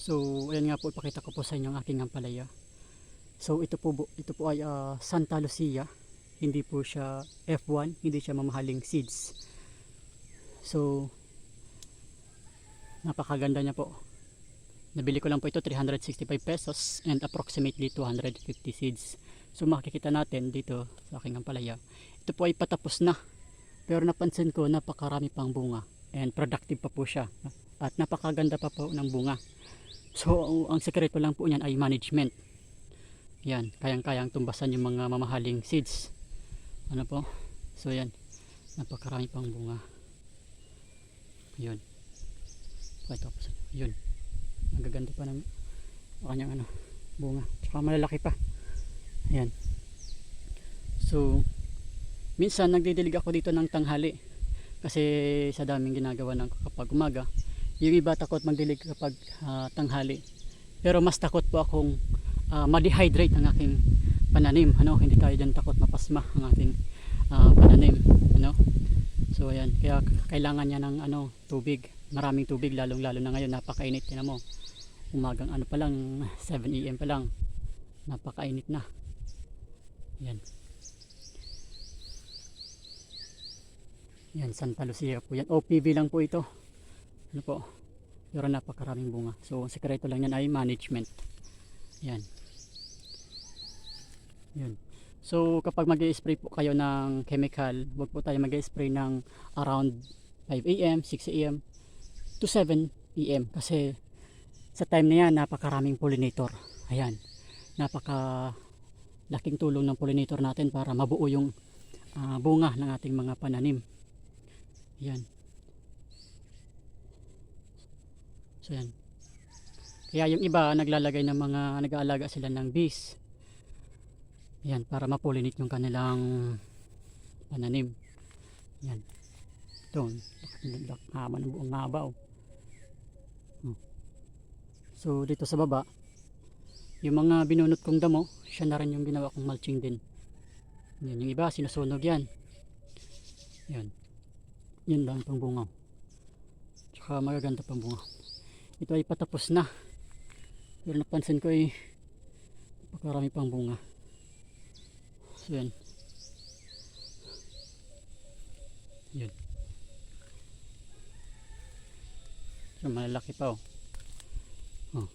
So, ayan nga po, ipakita ko po sa inyo ang aking ampalaya. So, ito po, ito po ay ah, Santa Lucia. Hindi po siya F1, hindi siya mamahaling seeds. So, napakaganda niya po. Nabili ko lang po ito 365 pesos and approximately 250 seeds. So, makikita natin dito sa aking ampalaya. Ito po ay patapos na. Pero napansin ko napakarami pang bunga and productive pa po siya. At napakaganda pa po ng bunga. So, ang sekreto lang po niyan ay management. Yan, kayang-kayang tumbasan yung mga mamahaling seeds. Ano po? So, yan. Napakarami pang bunga. Yun. Ito po. Yun. Nagaganda pa ng kanyang ano, bunga. Tsaka malalaki pa. Ayan. So, minsan nagdidilig ako dito ng tanghali. Kasi sa daming ginagawa ng kapag umaga. Yung iba takot magdilig kapag ah, tanghali. Pero mas takot po akong ah, ma-dehydrate ang aking pananim. Ano, hindi tayo dyan takot mapasma ang ating ah, pananim. Ano? So ayan, kaya kailangan niya ng ano, tubig. Maraming tubig lalong lalo na ngayon napakainit tinan mo. Umagang ano pa lang 7 AM pa lang. Napakainit na. Yan. Yan, Santa Lucia po yan. OPV lang po ito. Ano po? Pero napakaraming bunga. So, ang sekreto lang yan ay management. Yan. Yun. So, kapag mag spray po kayo ng chemical, huwag po tayo mag spray ng around 5 a.m., 6 a.m. to 7 p.m. Kasi sa time na yan, napakaraming pollinator. Ayan. Napaka laking tulong ng pollinator natin para mabuo yung ah, bunga ng ating mga pananim. Yan. So yan. Kaya yung iba naglalagay ng mga nag-aalaga sila ng bees. Yan para mapollinate yung kanilang pananim. Yan. Lak- haba ng buong haba oh. Oh. So dito sa baba, yung mga binunot kong damo, siya na rin yung ginawa kong mulching din. Yan, yung iba sinusunog yan. Yan. Yan lang pang bunga. Tsaka magaganda pang bunga. Ito ay patapos na. Pero napansin ko ay pakarami pang bunga. So yan. Yan. So malalaki pa oh. Oh.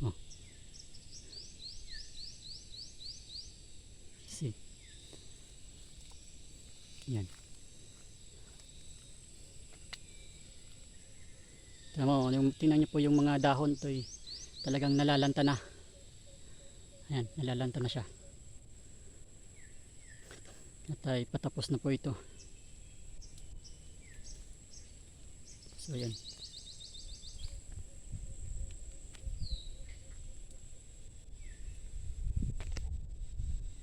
Oh. See. Yan. Tingnan mo, yung, tingnan niyo po yung mga dahon to talagang nalalanta na. Ayan, nalalanta na siya. At ay patapos na po ito. So, ayan.